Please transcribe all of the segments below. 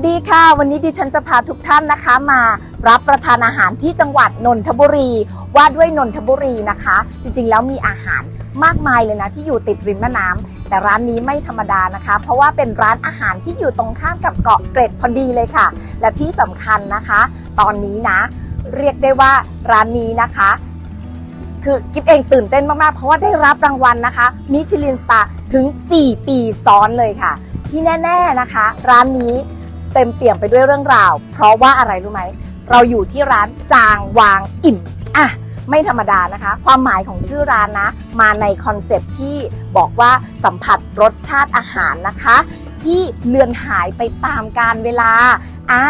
วัสดีค่ะ วันนี้ดิฉันจะพาทุกท่านนะคะมารับประทานอาหารที่จังหวัดนนทบุรี ว่าด้วยนนทบุรีนะคะ จริงๆ แล้วมีอาหารมากมายเลยนะที่อยู่ติดริมแม่น้ำแต่ร้านนี้ไม่ธรรมดานะคะ เพราะว่าเป็นร้านอาหารที่อยู่ตรงข้ามกับเกาะเกร็ดพอดีเลยค่ะ และที่สำคัญนะคะ ตอนนี้นะ เรียกได้ว่าร้านนี้นะคะ คือกิฟเองตื่นเต้นมากๆเพราะว่าได้รับรางวัลนะคะมิชลินสตาร์ถึง 4 ปีซ้อนเลยค่ะ ที่แน่ ๆนะคะ ร้านนี้ เต็มเปี่ยมไปด้วยเรื่องราว เพราะว่าอะไรรู้ไหม เราอยู่ที่ร้านจางวางอิ่มอะไม่ธรรมดานะคะ ความหมายของชื่อร้านนะ มาในคอนเซปที่บอกว่าสัมผัสรสชาติอาหารนะคะ ที่เลือนหายไปตามกาลเวลาอ่า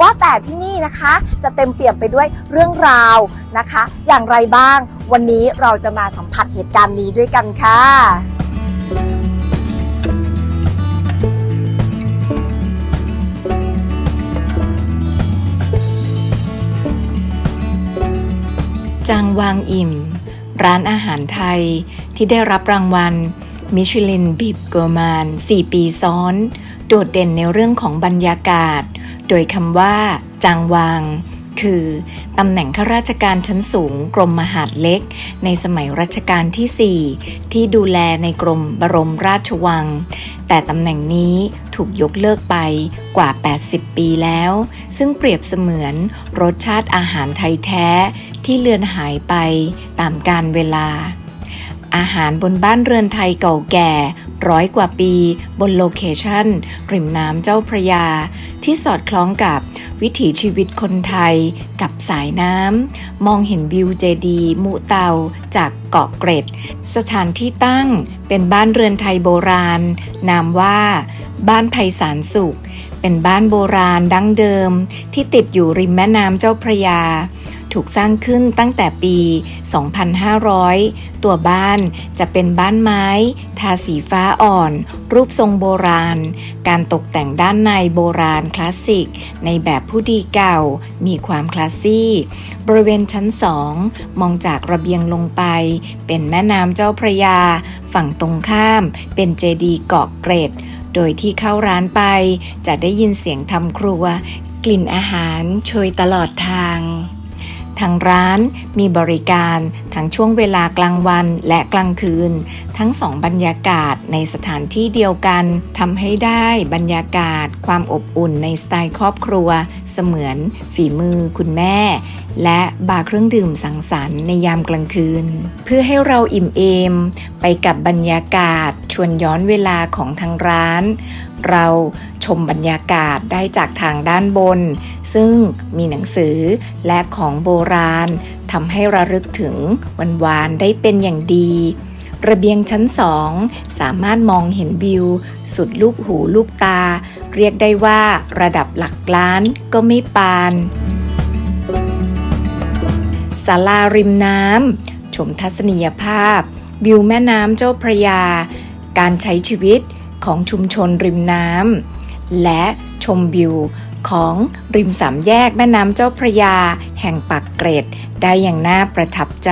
ว่าแต่ที่นี่นะคะจะเต็มเปี่ยมไปด้วยเรื่องราวนะคะ อย่างไรบ้าง วันนี้เราจะมาสัมผัสเหตุการณ์นี้ด้วยกันค่ะ จางวางอิ่ม ร้านอาหารไทยที่ได้รับรางวัลมิชลินบิบโกมาน4 ปีซ้อน โดดเด่นในเรื่องของบรรยากาศ โดยคำว่า จางวาง คือตำแหน่งข้าราชการชั้นสูงกรมมหาดเล็ก ในสมัยรัชกาลที่ 4 ที่ดูแลในกรมบรมราชวัง แต่ตำแหน่งนี้ถูกยกเลิกไปกว่า 80 ปีแล้ว ซึ่งเปรียบเสมือนรสชาติอาหารไทยแท้ที่เลือนหายไปตามกาลเวลา อาหารบนบ้านเรือนไทยเก่าแก่ ร้อยกว่าปีบนโลเคชั่น ริมน้ำเจ้าพระยา ที่สอดคล้องกับวิถีชีวิตคนไทยกับสายน้ำ มองเห็นวิวเจดีย์มุเตาจากเกาะเกร็ด สถานที่ตั้งเป็นบ้านเรือนไทยโบราณ นามว่า บ้านไพศาลสุข เป็นบ้านโบราณดั้งเดิม ที่ติดอยู่ริมแม่น้ำเจ้าพระยา ถูกสร้างขึ้นตั้งแต่ปี 2500 ตัวบ้านจะเป็นบ้านไม้ ทาสีฟ้าอ่อน รูปทรงโบราณ การตกแต่งด้านในโบราณคลาสสิก ในแบบผู้ดีเก่า มีความคลาสซี่ บริเวณชั้นสองมองจากระเบียงลงไป เป็นแม่น้ำเจ้าพระยา ฝั่งตรงข้าม เป็นเจดีเกาะเกร็ดโดยที่เข้าร้านไปจะได้ยินเสียงทำครัว กลิ่นอาหารโชยตลอดทาง ทางร้านมีบริการทั้งช่วงเวลากลางวันและกลางคืน ทั้งสองบรรยากาศในสถานที่เดียวกันทำให้ได้บรรยากาศ ความอบอุ่นในสไตล์ครอบครัว เสมือนฝีมือคุณแม่ และบาร์เครื่องดื่มสังสรรค์ในยามกลางคืน เพื่อให้เราอิ่มเอม ไปกับบรรยากาศชวนย้อนเวลาของทางร้าน เรา ชมบรรยากาศได้จากทางด้านบน ซึ่งมีหนังสือและของโบราณทำให้ระลึกถึงวันวานได้เป็นอย่างดี ระเบียงชั้นสองสามารถมองเห็นวิว สุดลูกหูลูกตา เรียกได้ว่าระดับหลักล้านก็ไม่ปานศาลาริมน้ำชมทัศนียภาพ วิวแม่น้ำเจ้าพระยา การใช้ชีวิตของชุมชนริมน้ำ และชมวิวของริมสามแยกแม่น้ำเจ้าพระยา แห่งปากเกร็ดได้อย่างน่าประทับใจ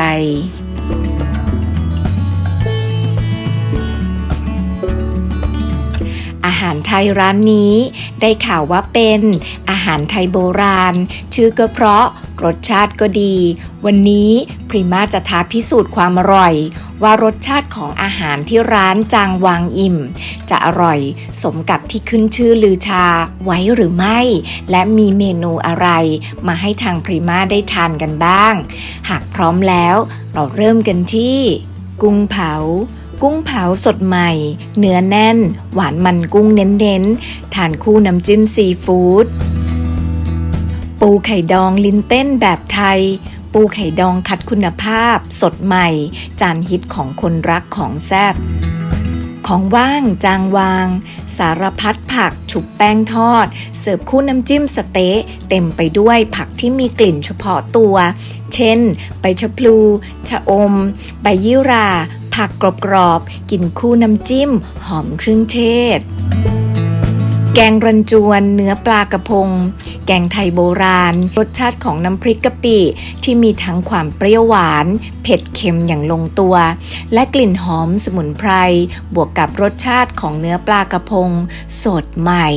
าหารไทยร้านนี้ ได้ข่าวว่าเป็นอาหารไทยโบราณ ชื่อก็เพราะรสชาติก็ดี วันนี้พรีมาจะท้าพิสูจน์ความอร่อย ว่ารสชาติของอาหารที่ร้านจางวางอิ่ม จะอร่อยสมกับที่ขึ้นชื่อลือชาไว้หรือไม่ และมีเมนูอะไร มาให้ทางพรีมาได้ทานกันบ้าง หากพร้อมแล้ว เราเริ่มกันที่ กุ้งเผา กุ้งเผาสดใหม่ เนื้อแน่น หวานมันกุ้งเน้นๆ ทานคู่น้ำจิ้มซีฟู้ด ปูไข่ดองลิ้นเต้นแบบไทย ปูไข่ดองคัดคุณภาพ สดใหม่ จานฮิตของคนรักของแซบ ของว่างจางวาง สารพัดผักฉุบแป้งทอด เสิร์ฟคู่น้ำจิ้มสเต๊ะเต็มไปด้วยผักที่มีกลิ่นเฉพาะตัว เช่น ใบชะพลู ชะอม ใบยี่รา ผักกรอบๆกินคู่น้ำจิ้ม หอมเครื่องเทศ แกงรันจวน เนื้อปลากระพง แกงไทยโบราณ รสชาติของน้ำพริกกะปิที่มีทั้งความเปรี้ยวหวาน เผ็ดเค็มอย่างลงตัว และกลิ่นหอมสมุนไพร บวกกับรสชาติของเนื้อปลากระพง สดใหม่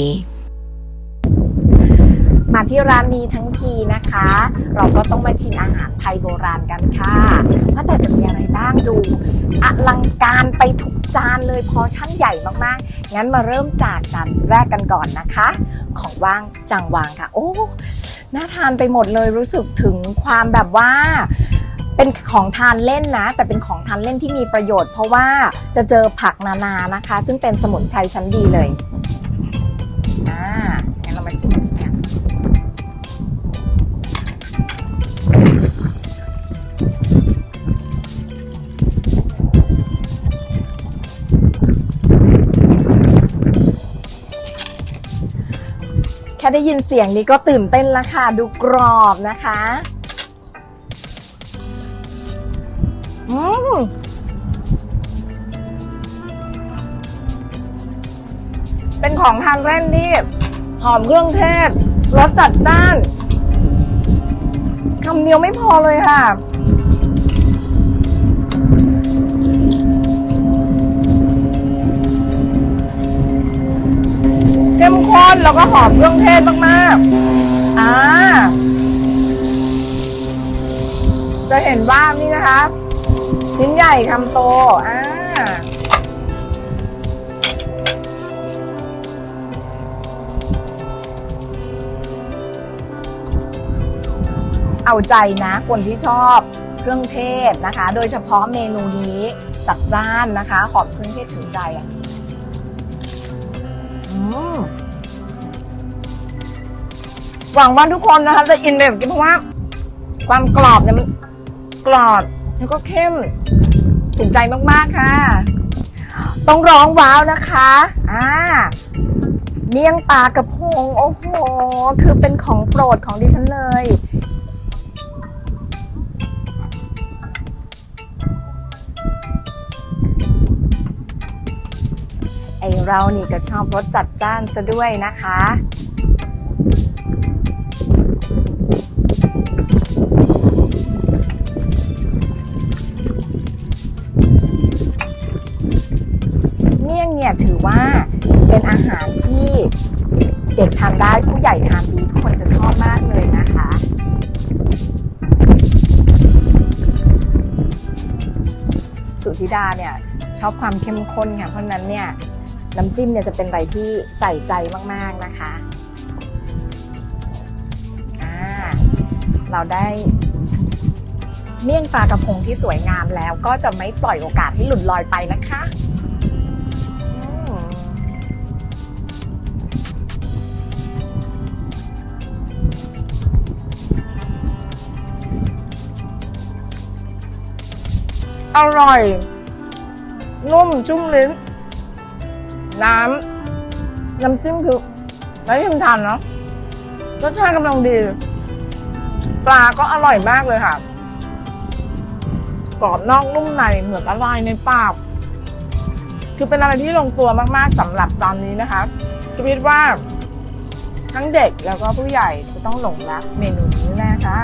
มาที่ร้านนี้ทั้งทีนะคะ เราก็ต้องมาชิมอาหารไทยโบราณกันค่ะว่าแต่จะมีอะไรบ้างดูอลังการไปทุกจานเลยพอชั่นใหญ่มากๆ งั้นมาเริ่มจากจานแรกกันก่อนนะคะ ของว่างจังวางค่ะ โอ้น่าทานไปหมดเลยรู้สึกถึงความแบบว่าเป็นของทานเล่นนะ แต่เป็นของทานเล่นที่มีประโยชน์ เพราะว่าจะเจอผักนานานะคะ ซึ่งเป็นสมุนไพรชั้นดีเลย ค่ได้ยินเสียงนี้ก็ตื่นเต้นแล้วค่ะ ดูกรอบนะคะ อืมเป็นของทานเล่นที่หอมเครื่องเทศรสจัดจ้านคำเดียวไม่พอเลยค่ะ เข้มข้นแล้วก็หอมเครื่องเทศมากๆอ่าจะเห็นว่านี่นะคะ ชิ้นใหญ่คำโตอ่าเอาใจนะคนที่ชอบเครื่องเทศนะคะ โดยเฉพาะเมนูนี้จัดจ้านนะคะ หอมเครื่องเทศถึงใจอะ หวังว่าทุกคนนะคะจะอินแบบนี้เพราะว่า ความกรอบเนี่ยมันกรอบแล้วก็เข้มถูกใจมากๆค่ะ ต้องร้องว้าวนะคะ อ่าเมี่ยงปลากระพง โอ้โห คือเป็นของโปรดของดิฉันเลย อเรานี่ก็ชอบรสจัดจ้านซะด้วยนะคะ เมี่ยงเนี่ยถือว่าเป็นอาหารที่เด็กทานได้ผู้ใหญ่ทานดีทุกคนจะชอบมากเลยนะคะสุธิดาเนี่ยชอบความเข้มข้นค่ะเพราะนั้นเนี่ย น้ำจิ้มเนี่ยจะเป็นอะไรที่ใส่ใจมากๆนะคะอ่าเราได้เมี่ยงปลากระพงที่สวยงามแล้วก็จะไม่ปล่อยโอกาสให้หลุดลอยไปนะคะอืมอร่อย นุ่มชุ่มลิ้น น้ำน้ำจิ้มคือไม่ชิมทานเนาะรสชาติกำลังดี ปลาก็อร่อยมากเลยค่ะ กรอบนอกนุ่มในเหมือนละลายในปาก คือเป็นอะไรที่ลงตัวมากๆสำหรับตอนนี้นะคะคิดว่าทั้งเด็กแล้วก็ผู้ใหญ่จะต้องหลงรักเมนูนี้แน่ค่ะ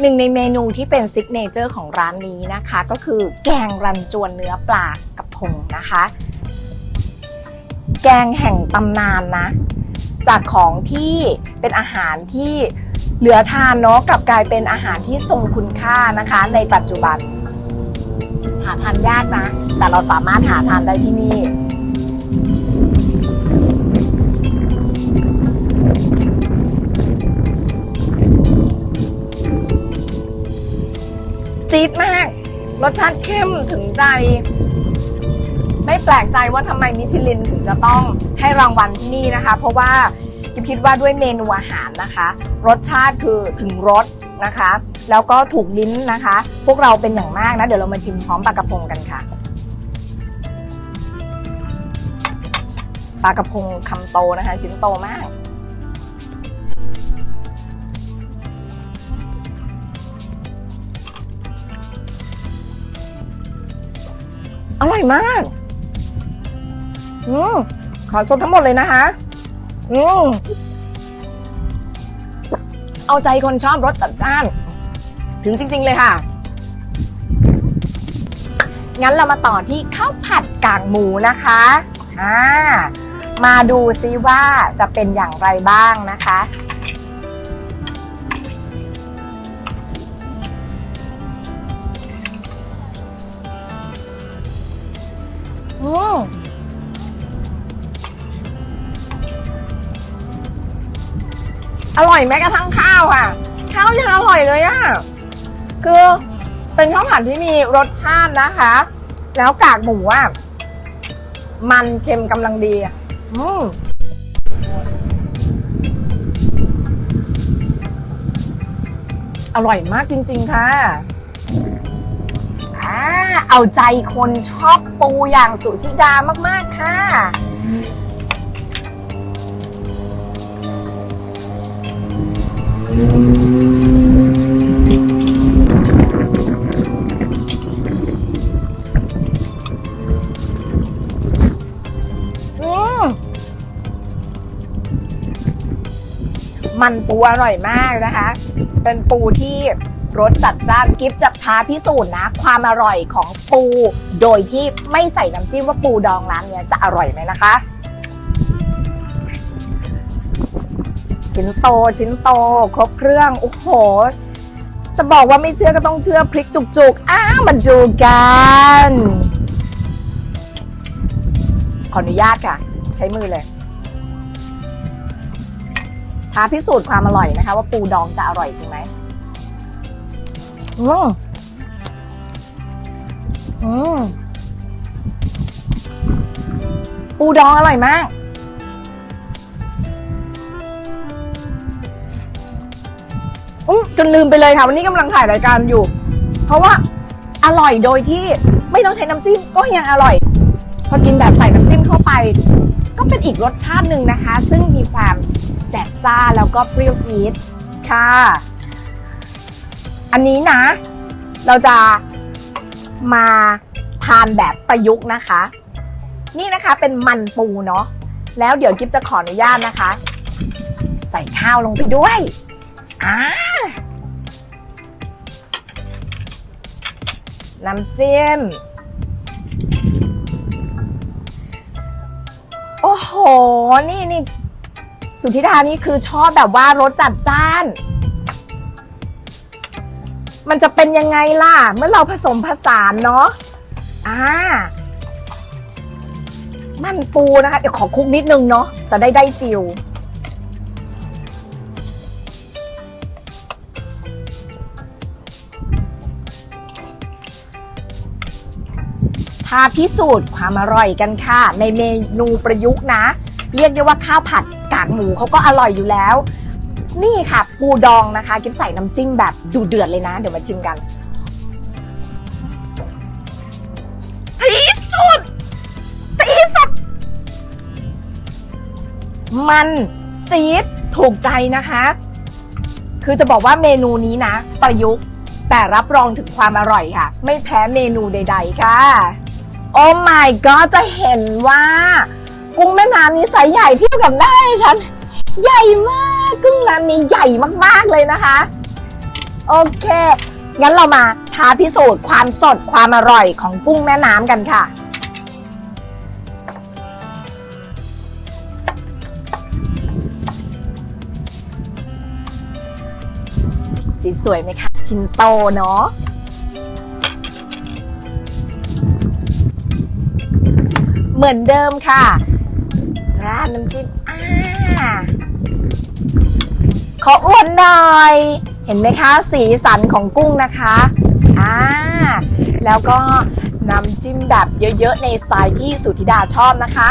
หนึ่งในเมนูที่เป็นซิกเนเจอร์ของร้านนี้นะคะ ก็คือแกงรันจวนเนื้อปลากระพงนะคะ กงแห่งตำนานนะ จากของที่เป็นอาหารที่เหลือทานเนาะกับกลายเป็นอาหารที่ทรงคุณค่านะคะ ในปัจจุบัน หาทานยากนะ แต่เราสามารถหาทานได้ที่นี่จี๊ดมาก รสชาติเข้มถึงใจ ไม่แปลกใจว่าทำไมมิชลินถึงจะต้องให้รางวัลที่นี่นะคะ เพราะว่ากิมคิดว่าด้วยเมนูอาหารนะคะ รสชาติคือถึงรสนะคะ แล้วก็ถูกลิ้นนะคะ พวกเราเป็นอย่างมากนะ เดี๋ยวเรามาชิมพร้อมปลากระพงกันค่ะปลากระพงคำโตนะคะ ชิ้นโตมากอร่อยมาก อืมขอสดทั้งหมดเลยนะคะ อืมเอาใจคนชอบรสจัดจ้าน ถึงจริง ๆ เลยค่ะ งั้นเรามาต่อที่ข้าวผัดกากหมูนะคะอ่ามาดูซิว่าจะเป็นอย่างไรบ้างนะคะ อืม อร่อยแม้กระทั่งข้าวค่ะ ข้าวยังอร่อยเลยอะคือเป็นข้าวผัดที่มีรสชาตินะคะ แล้วกากหมูอะมันเค็มกำลังดีอะอืมอร่อยมากจริง ๆ ค่ะอ่าเอาใจคนชอบปูอย่างสุธิดามาก ๆ ค่ะ มันปูอร่อยมากนะคะ เป็นปูที่รสจัดจ้านกิฟจะท้าพิสูจน์นะ ความอร่อยของปู โดยที่ไม่ใส่น้ำจิ้มว่าปูดองร้านเนี้ยจะอร่อยไหมนะคะ ชิ้นโต ชิ้นโต ครบเครื่อง โอ้โห จะบอกว่าไม่เชื่อก็ต้องเชื่อพริกจุกๆ อ้าวมาดูกัน ขออนุญาตค่ะ ใช้มือเลยท้าพิสูจน์ความอร่อยนะคะ ว่าปูดองจะอร่อยจริงไหมอืมอืมปูดองอร่อยมาก อืมจนลืมไปเลยค่ะวันนี้กำลังถ่ายรายการอยู่ เพราะว่าอร่อยโดยที่ไม่ต้องใช้น้ำจิ้มก็ยังอร่อย พอกินแบบใส่น้ำจิ้มเข้าไป ก็เป็นอีกรสชาติหนึ่งนะคะ ซึ่งมีความแสบซ่าแล้วก็เปรี้ยวจี๊ดค่ะ อันนี้นะ เราจะมาทานแบบประยุกต์นะคะ นี่นะคะเป็นมันปูเนาะแล้วเดี๋ยวกิฟจะขออนุญาตนะคะ ใส่ข้าวลงไปด้วย อ่าน้ำจิ้ม โอ้โห นี่นี่สุธิดานี่คือชอบแบบว่ารสจัดจ้าน มันจะเป็นยังไงล่ะ เมื่อเราผสมผสานเนาะ อ่า มันปูนะคะ เดี๋ยวขอคุกนิดนึงเนาะ จะได้ได้ฟิล ถ้าพิสูจน์ความอร่อยกันค่ะ ในเมนูประยุกต์นะ เรียกได้ว่าข้าวผัดกากหมูเขาก็อร่อยอยู่แล้ว นี่ค่ะ ปูดองนะคะ กิ๊บใส่น้ำจิ้มแบบดูเดือดเลยนะ เดี๋ยวมาชิมกันที่สุดที่สุดมันจี๊ดถูกใจนะคะ คือจะบอกว่าเมนูนี้นะ ประยุกต์แต่รับรองถึงความอร่อยค่ะ ไม่แพ้เมนูใด ๆ ค่ะ อ้ my god จะเห็นว่า กุ้งแม่น้ำนี้ไซส์ใหญ่เทียบกับหน้าฉัน ใหญ่มากกุ้งร้านนี้ใหญ่มากๆเลยนะคะ โอเค งั้นเรามาท้าพิสูจน์ความสดความอร่อยของกุ้งแม่น้ำกันค่ะสีสวยไหมคะ ชิ้นโตเนาะ เหมือนเดิมค่ะ ราดน้ำจิ้มอ่าขออ้วนหน่อย เห็นไหมคะ สีสันของกุ้งนะคะอ่าแล้วก็น้ำจิ้มแบบเยอะๆ ในสไตล์ที่สุธิดาชอบนะคะ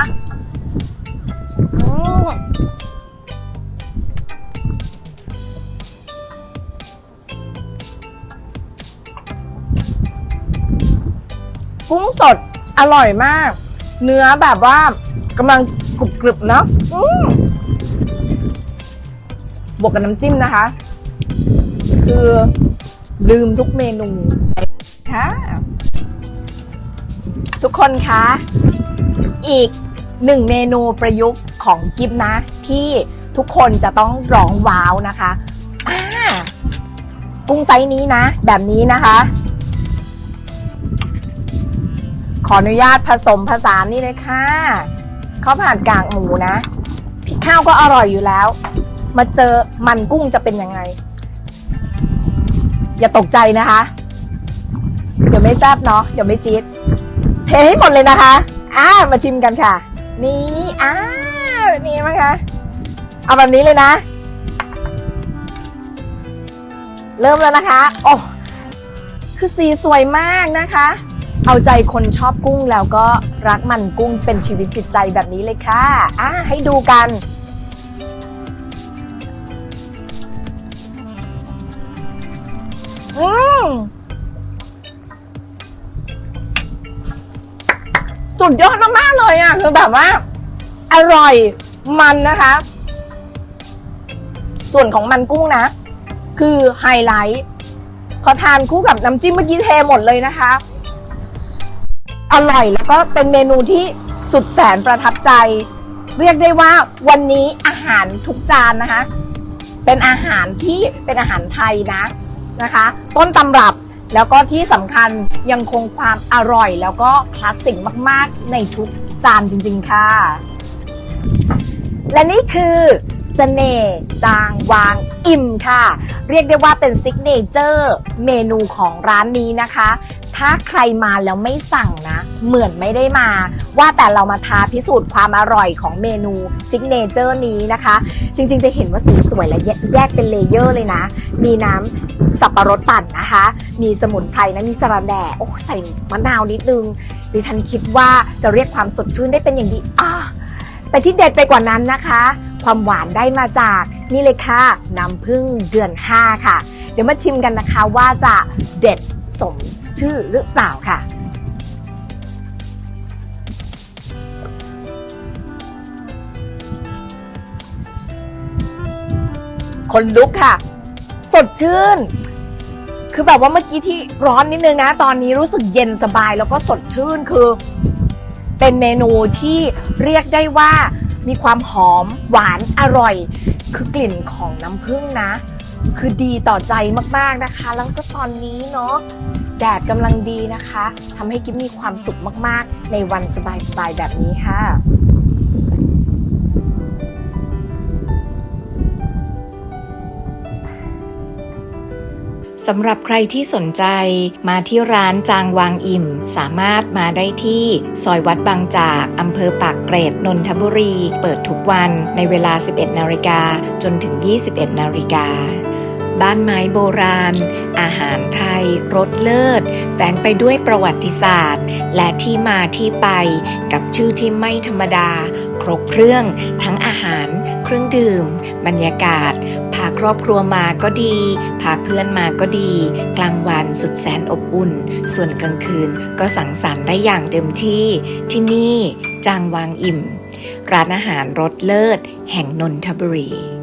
กุ้งสดอร่อยมาก เนื้อแบบว่ากำลังกรุบกรึบเนาะบวกกับน้ำจิ้มนะคะ คือลืมทุกเมนูค่ะทุกคนคะอีกหนึ่งเมนูประยุกต์ของกิฟนะ ที่ทุกคนจะต้องร้องว้าวนะคะอ่ากุ้งไซส์นี้นะ แบบนี้นะคะ ขออนุญาตผสมผสานนี่เลยค่ะข้าวผัดกากหมูนะพี่ข้าวก็อร่อยอยู่แล้ว มาเจอมันกุ้งจะเป็นยังไง อย่าตกใจนะคะ เดี๋ยวไม่แซบเนาะเดี๋ยวไม่จี๊ดเทให้หมดเลยนะคะอ่ามาชิมกันค่ะ นี่อ่าแบบนี้มั้งคะเอาแบบนี้เลยนะ เริ่มแล้วนะคะ โอ้คือสีสวยมากนะคะ เอาใจคนชอบกุ้งแล้วก็รักมันกุ้งเป็นชีวิตจิตใจแบบนี้เลยค่ะอะให้ดูกันอืมสุดยอดมากๆเลยอะคือแบบว่า อร่อยมันนะคะ ส่วนของมันกุ้งนะ คือไฮไลท์พอทานคู่กับน้ำจิ้มเมื่อกี้เทหมดเลยนะคะ อร่อยแล้วก็เป็นเมนูที่สุดแสนประทับใจ เรียกได้ว่าวันนี้อาหารทุกจานนะคะ เป็นอาหารที่เป็นอาหารไทยนะนะคะ ต้นตำรับแล้วก็ที่สำคัญยังคงความอร่อยแล้วก็คลาสสิกมาก ๆ ในทุกจานจริง ๆ ค่ะ และนี่คือ เสน่ห์จางวางอิ่มค่ะ เรียกได้ว่าเป็นซิกเนเจอร์เมนูของร้านนี้นะคะ ถ้าใครมาแล้วไม่สั่งนะ เหมือนไม่ได้มา ว่าแต่เรามาทาพิสูจน์ความอร่อยของเมนูซิกเนเจอร์นี้นะคะ จริงๆจะเห็นว่าสีสวยและแยแยกเป็นเลเยอร์เลยนะ มีน้ำสับปะรดปั่นนะคะ มีสมุนไพรและมีสะระแหน่โอ้ใส่มะนาวนิดนึงดิฉันคิดว่าจะเรียกความสดชื่นได้เป็นอย่างดีอ่า แต่ที่เด็ดไปกว่านั้นนะคะ ความหวานได้มาจากนี่เลยค่ะน้ำผึ้งเดือน 5 ค่ะ เดี๋ยวมาชิมกันนะคะว่าจะเด็ดสมชื่อหรือเปล่าค่ะคนลุกค่ะ สดชื่น คือแบบว่าเมื่อกี้ที่ร้อนนิดนึงนะ ตอนนี้รู้สึกเย็นสบายแล้วก็สดชื่นคือ เป็นเมนูที่เรียกได้ว่ามีความหอมหวานอร่อย คือกลิ่นของน้ำผึ้งนะ คือดีต่อใจมากๆนะคะ แล้วก็ตอนนี้เนาะแดดกำลังดีนะคะทำให้กิ๊บมีความสุขมากๆ ในวันสบายๆแบบนี้ค่ะ สำหรับใครที่สนใจมาที่ร้านจางวางอิ่ม สามารถมาได้ที่ซอยวัดบางจากอำเภอปากเกร็ดนนทบุรี เปิดทุกวันในเวลา 11 นาฬิกาจนถึง 21 นาฬิกาบ้านไม้โบราณ อาหารไทยรสเลิศ แฝงไปด้วยประวัติศาสตร์ และที่มาที่ไปกับชื่อที่ไม่ธรรมดา ครบเครื่อง ทั้งอาหาร เครื่องดื่ม บรรยากาศ พาครอบครัวมาก็ดี พาเพื่อนมาก็ดี กลางวันสุดแสนอบอุ่น ส่วนกลางคืนก็สังสรรค์ได้อย่างเต็มที่ ที่นี่จางวางอิ่ม ร้านอาหารรสเลิศ แห่งนนทบุรี